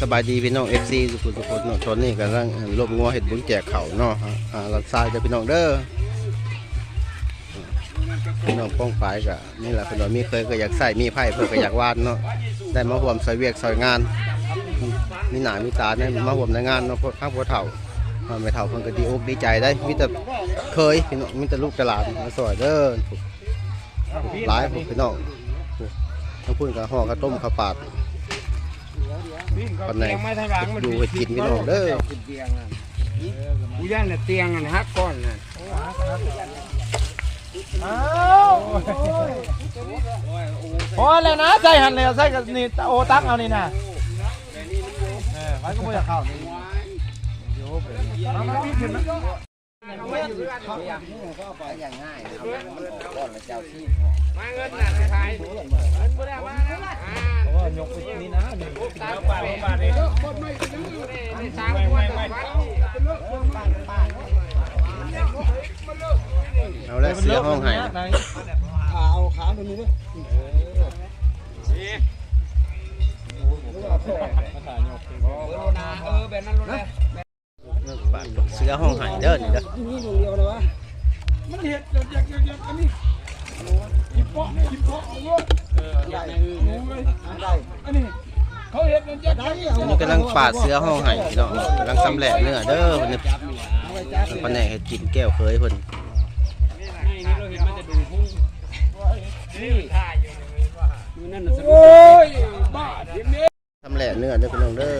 สบายดีพี่น้องเอฟซีทุกคนทุกคนเนาะตอนนี้กำลังรวบงัวเห็ดบุญแจกเขาเนาะอ่าลัดทรายเด้อพี่น้องเด้อพี่น้องป้องปลายกะนี่แหละพี่น้องมีเคยก็อยากใส่มีไผ่เพื่อก็อยากวาดเนาะได้มาร่วมซอยเวียกซอยงาน มีหนามีตาเนี่ยมาร่วมในงานเนาะข้างพวกเฒ่ามาไม่เฒ่าเพิ่นก็ดีอกดีใจได้มีแต่เคยพี่น้องมีแต่ลูกตลาดมาสวยเด้อหลายพี่น้องทั้งพูดกับห่อกระต้มข้าวปาด ปันไหนอยู่ให้กินพี่น้องเด้อกูย่านน่ะเตียงอันฮักก้อนน่ะพอแล้วนะใส่หันแล้วใส่กับนี่โอตักเอานี่นะเออมันก็ไม่อยากเข้านี่มาเงิ มาเงินน่ะขายเงินบ่ได้มานะอ่าโอ้ยกไปนี่นะนี่ตามไปบาทนี่นี่ามคนต่อวันเอาแล้วเสียห้องให้เอาขาตรงนี้ด้วยเออแบบนั้นรถเลยเสียห้องให้เด้อนี่เด้อ นี่ตรงเดียวเลยวะมันเห็ดอยากอยากอยา กอันนี้ยิบเปาะยิบเปาะเออได้ได้อันนี้เขาเห็ดมันจะได้อันนี้กำลังปาดเสือห้องให้พี่น้องกำลังสำแหละเนื้อเด้อเพิ่นนี่ปันแหนกเฮ็ดกินแก้วเคยเพิ่นนี่เราเห็นมันจะดูพุ่งนี่ถ่ายอยู่นี่นั่นน่ะสนุกโอ้ยบ้าเดี๋ยวนี้สำแหละเนื้อเด้อพี่น้องเด้อ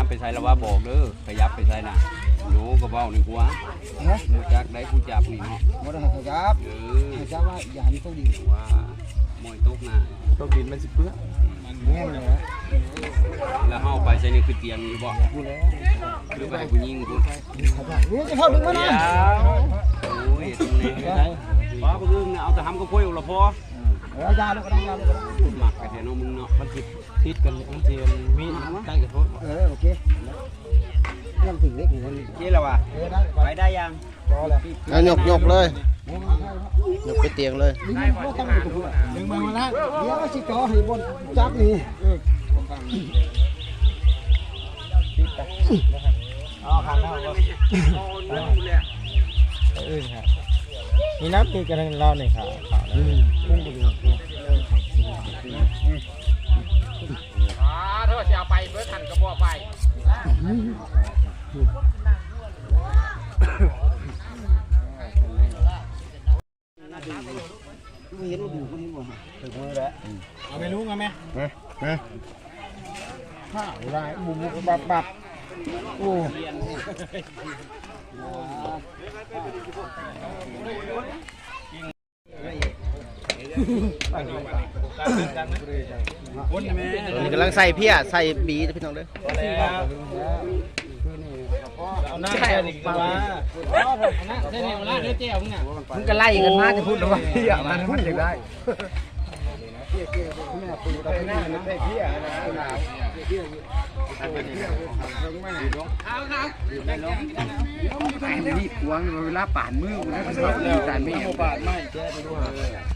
ย้ำไปใส่ละว่าบอกเด้อขยับไปใส่น่ะหนูก็เว้านี่กูว่าหมูจักได้กูจับนี่เนาะบ่ได้ให้เขาจับเออให้จับว่าอย่าให้เขาดีว่ามวยตกน่ะต้องดินมันสิเพื่อแม่นเลยนะแล้วเฮาไปใส่นี่คือเตียงอยู่บ่พูดแล้วหรือไปให้กูยิงกูเขาจับนี่จะเข้าดึงมาเดี๋นะยวโอ้ยตรงนี้ป้าบ่อึ้งน่ะเอาแต่ทำกับคุยเอาละพอเออยาลูกก็ได้ยาลูกก็ได้หมักกันเถอะเนาะมึงเนาะมันติด ติดกันบางทีมันมีตั้งกับโทษเออโอเคยังถึงเล็กอยู่นี่เจ๊แล้ววะไปได้ยังพอแล้วเอายกหยกเลยหยกไปเตียงเลยนี่มันก็ตั้งอยู่ตรงนี้ดึงมาแล้วเดี๋ยวสิจ่อให้บนจับนี่อ๋อขันแล้วเออครับนี่น้ำมีกันเล่าหน่อยครับข่าวแล้วพุ่งไปดู อ๋อเธอ จะเอาไปเบิดทันก็บ่ไปเห็นว่าดูคนนี้บ่ถึงมือแล้วเอาไปรู้กันไหมนะนะข้าวไรบุบบุบบับบับโอ้คนแม่ตอ นนี้กำลังใส่เพี้ยใส่บีพี่น้องเด้อเอาหน้าแค่นี้มาว่าใช่ไหมล่ะเด้อเจ้ามึงอะมึงก็ไล่กันมาจะพูดหรือว่าพี่อะมันมันจะได้นี่กวงเวลาป่านมือนะก็ชอบแต่ไม่ป่านไม่แก้ไปด้วย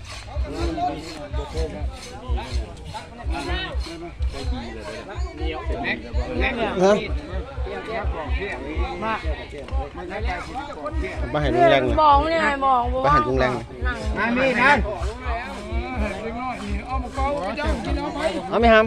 ฮะมามาให้ลุงแรงเลยมองเนี่ยมองไปหันลุงแรงเลยมามีนั่นเอาไหมฮัม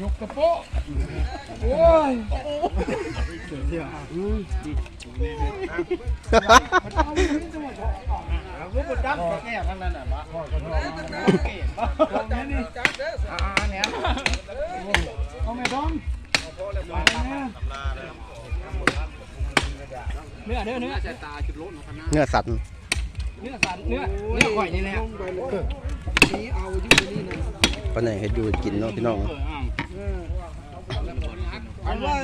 ยกกระโปะโอ้ยฮรูปจับแก่ทั้งนั้นน่ะบ่เก่งบ่ตรงนี้นี่อ่าเนี่ยเอาไม่ต้องเนื้อเนื้อเนื้อสายตา จุดโลดนะคณะเนื้อสัตว์เนื้อสันเนื้อเนื้อข่อยนี่แหละปานไหนเฮ็ดอยู่กินเนาะพี่น้องอันว่า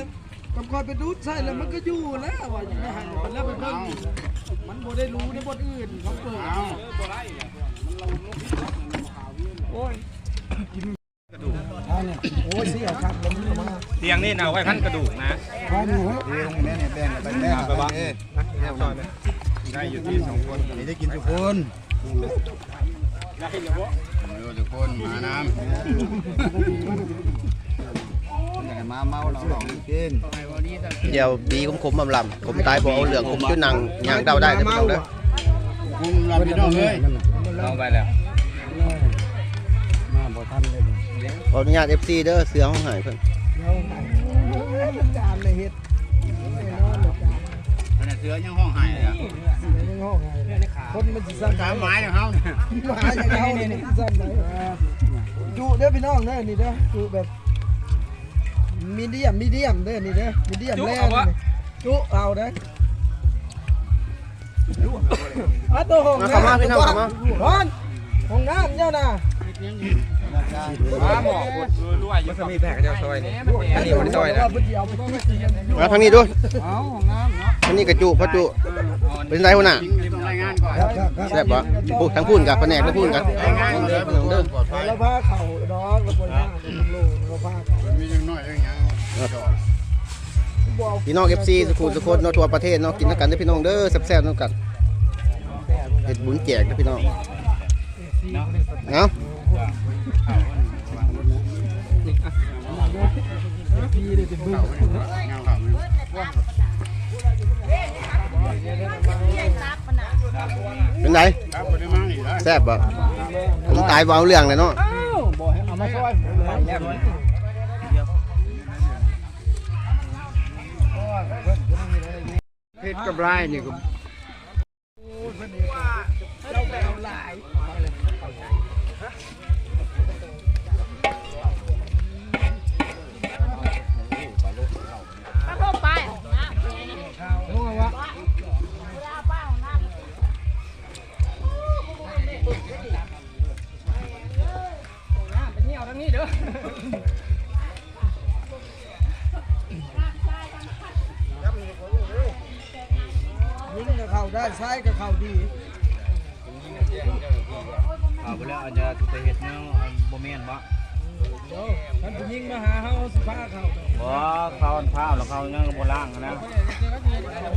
กับคอยไปดูดใช่แล้วมันก็อยู่แล้วว่าอยู่ในหันมันแล้วไปเบิ่งมันบ่ได้รู้ในบทอื่นเขาเปิดโอ้ย โอ้ยเสียครับผมมาเตียงนี่เอาไว้พันกระดูกนะพอหนูไปวะได้อยู่ที่สองคนนี่ได้กินทุกคนทุกคนมาน้ำมาเมาเราหลอกกินเดี๋ยวบีคมๆลำๆผมตายบ่เอาเหลืองผมจุนังย่างเดาได้เด้อพี่น้องเด้อคุ้มลำพี่น้องเลยเอาไปแล้ว ขออนุญาต FC เด้อเสือห้องหายเพิ่นจานเลยเฮ็ดขนาดเสือยังห้องหายอะยังห้องไงคนมันสิสั่นสามไม้นะเขาเนี่ยหาอย่างเฮานี่สั่นไหนจุเด้อพี่น้องเด้อนี่เด้อจุแบบมีเดียมมีเดียมเด้อนี่เด้อมีเดียมแรงจุเอาเด้ออะตัวห้องมาเข้ามาพี่น้องเข้ามา ร้อนห้องน้ำเจ้าน่ะ มาหมอกรวยมันจะมีแผกเจ้าซอยนี่อันนี้มันซอยนะมาทางนี้ด้วยเองน้ำเนาะทางนี้กระจุพระจุเป็นไรหัวหน้าจริงต้องรายงานก่อนแซ่บบ่พูดทั้งพูนกับแผนกทั้งพูนกันเด้อพี่น้องเอแล้วผ้าเข่าดอกแล้วคนหน้าลูกแล้วผ้าเข่ามียังน้อยยังยังบอกพี่น้อง FC สุขุมสุคนนทั่วประเทศเนาะกินกันเด้พี่น้องเด้อแซ่บๆเนาะกันเฮ็ดบุญแจกเด้อพี่น้องเนาะีเลยเป็นบึ้งเงเป็นไงครับบ่ได้มาอีกแซ่บบ่ผมตายเบาเรื่องเลยเนาะเอามาช่วยเพชรกับลายนี่ก็ ไปแล้วอาจจะทุกเฮ็ดเนาะบ่แม่นบ่เดี๋ยวท่านผู้ยิงมาหาเฮาสิพาเข่าบ่เขาอันพ้าวแล้วเขายังบ่ล้างนะ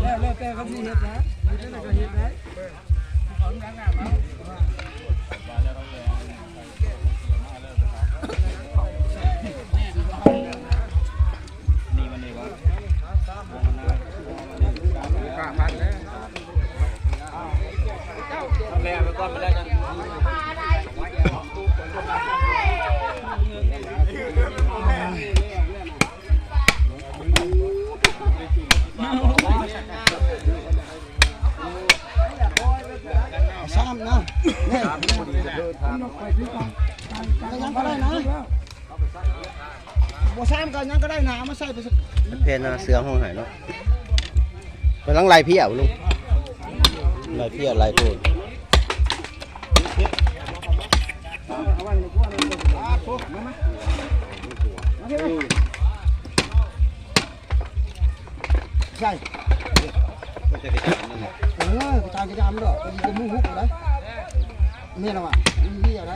แล้วแล้วแต่เขาสิเฮ็ดนะมีแต่ก็เฮ็ดได้นี่ ยังก็ได้นะบ่ซ้ำกันยังก็ได้นะมาใส่ไปเพนนะเสือห้องหายเนาะกำลังไล่เพี่ยวลุงไล่เพี่ยวไล่พูดใช่เออกระจายกระจายมันด้วยมันจะมุ่งหุกอะไรนี่ละวะนี่อะไร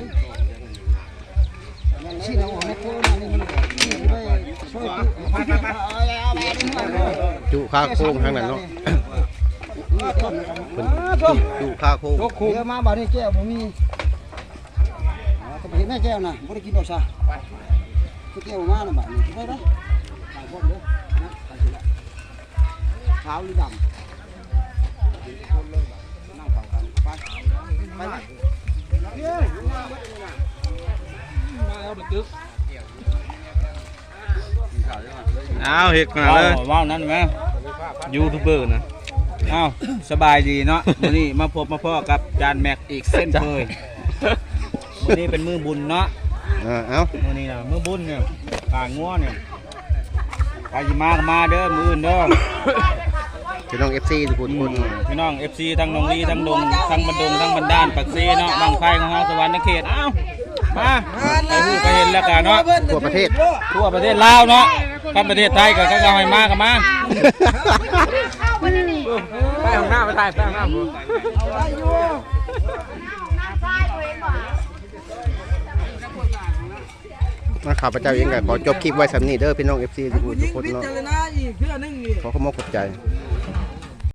ชี้เราออกในโค้งนี่มันนี่ไปช่วยไปไปไปเอาไปเอาไปจุค่าโค้งทางนั้นเนาะเพิ่นจุค่าโค้งเดี๋ยวมาบ่ได้แก้วบ่มีก็ไปเห็นแม่แก้วน่ะบ่ได้กินดอกซะไปแก้วมาน่ะบัดนี้ไปเด้อหลายคนเด้อนะไปสิละขาวหรือดำ เอาเฮ็ดขนาดเลยว้าวนั่นแม่ยูทูบเบอร์นะอ้าวสบายดีเนาะมื้อนี้มาพบมาพ่อกับจานแม็กอีกเส้นเคยมื้อนี้เป็นมือบุญเนาะเออเอ้ามื้อนี้นะมือบุญเนี่ยปางงัวเนี่ยใครสิมาก็มาเด้อมื้ออื่นเด้อพี่น้อง FC ทุกคนพี่น้อง FC ทั้งหนองลีทั้งดงทั้งบันดงทั้งบันดาลปักซีเนาะบางไฟของเฮาสวรรค์เขตอ้าวมาไปฮู้ไปเห็นแล้วกันเนาะทั่วประเทศทั่วประเทศลาวเนาะ กับประเทศไทยก็เขาก็ให้มากับมาไปของหน้าไปถ่ายไปของหน้าผมได้อยู่มาข้าพเจ้าเองก็ขอจบคลิปไว้สำนีเด้อพี่น้องเอฟซีทุกคนเนาะขอขอบคุณขอบใจ